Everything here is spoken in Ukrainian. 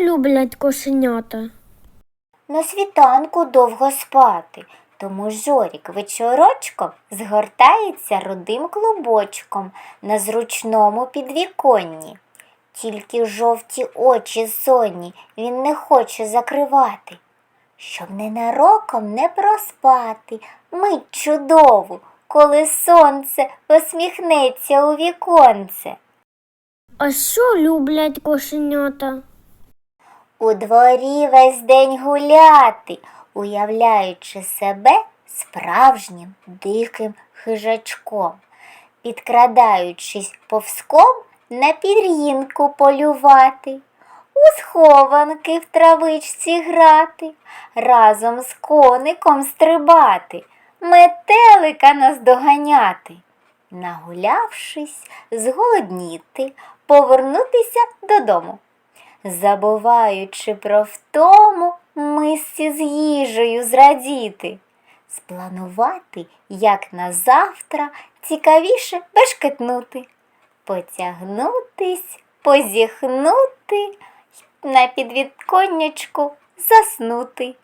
люблять кошенята? На світанку довго спати, тому Жорік вечорочком згортається рудим клубочком на зручному підвіконні. Тільки жовті очі сонні він не хоче закривати, щоб ненароком не проспати мить чудову, коли сонце посміхнеться у віконце. А що люблять кошенята? У дворі весь день гуляти, уявляючи себе справжнім диким хижачком, підкрадаючись повзком на пір'їнку полювати, у схованки в травичці грати, разом з коником стрибати, метелика наздоганяти, нагулявшись, зголодніти, повернутися додому забуваючи про втому, мисці з їжею зрадіти, спланувати, як на завтра цікавіше бешкетнути, потягнутись, позіхнути, на підвідконнячку заснути.